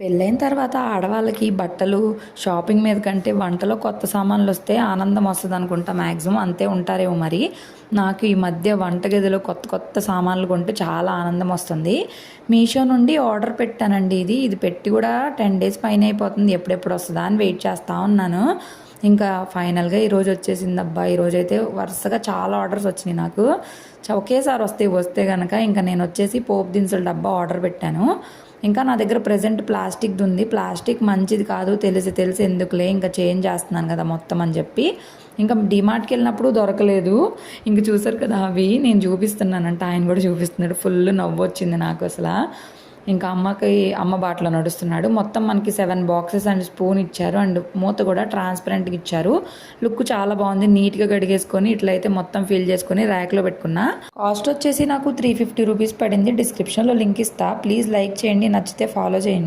పెళ్ళైన తర్వాత ఆడవాళ్ళకి బట్టలు షాపింగ్ మీద కంటే వంటలో కొత్త సామాన్లు వస్తే ఆనందం వస్తుంది అనుకుంటా మ్యాక్సిమం అంతే ఉంటారేమో మరి. నాకు ఈ మధ్య వంటగదిలో కొత్త కొత్త సామాన్లు కొంటే చాలా ఆనందం వస్తుంది. మీషో నుండి ఆర్డర్ పెట్టానండి ఇది. ఇది పెట్టి కూడా టెన్ డేస్ పైన అయిపోతుంది. ఎప్పుడెప్పుడు వస్తుందా అని వెయిట్ చేస్తూ ఉన్నాను. ఇంకా ఫైనల్గా ఈరోజు వచ్చేసింది అబ్బా. ఈరోజు అయితే వరుసగా చాలా ఆర్డర్స్ వచ్చినాయి నాకు. చ- ఒకేసారి వస్తాయి వస్తే కనుక ఇంకా నేను వచ్చేసి పోపు దినుసుల డబ్బా ఆర్డర్ పెట్టాను. ఇంకా నా దగ్గర ప్రజెంట్ ప్లాస్టిక్ది ఉంది. ప్లాస్టిక్ మంచిది కాదు తెలిసి తెలిసి ఎందుకులే ఇంకా చేంజ్ చేస్తున్నాను కదా మొత్తం అని చెప్పి. ఇంకా డిమార్ట్కి వెళ్ళినప్పుడు దొరకలేదు. ఇంక చూసారు కదా అవి నేను చూపిస్తున్నానంట ఆయన కూడా చూపిస్తున్నాడు. ఫుల్ నవ్వు వచ్చింది నాకు అసలు. ఇంకా అమ్మకి అమ్మ బాటలో నడుస్తున్నాడు. మొత్తం మనకి సెవెన్ బాక్సెస్ అండ్ స్పూన్ ఇచ్చారు. అండ్ మూత కూడా ట్రాన్స్పరెంట్గా ఇచ్చారు. లుక్ చాలా బాగుంది. నీట్గా గడిగేసుకొని ఇట్లయితే మొత్తం ఫిల్ చేసుకొని ర్యాక్లో పెట్టుకున్నా. కాస్ట్ వచ్చేసి నాకు త్రీ ఫిఫ్టీ రూపీస్ పడింది. డిస్క్రిప్షన్లో లింక్ ఇస్తా. ప్లీజ్ లైక్ చేయండి. నచ్చితే ఫాలో చేయండి.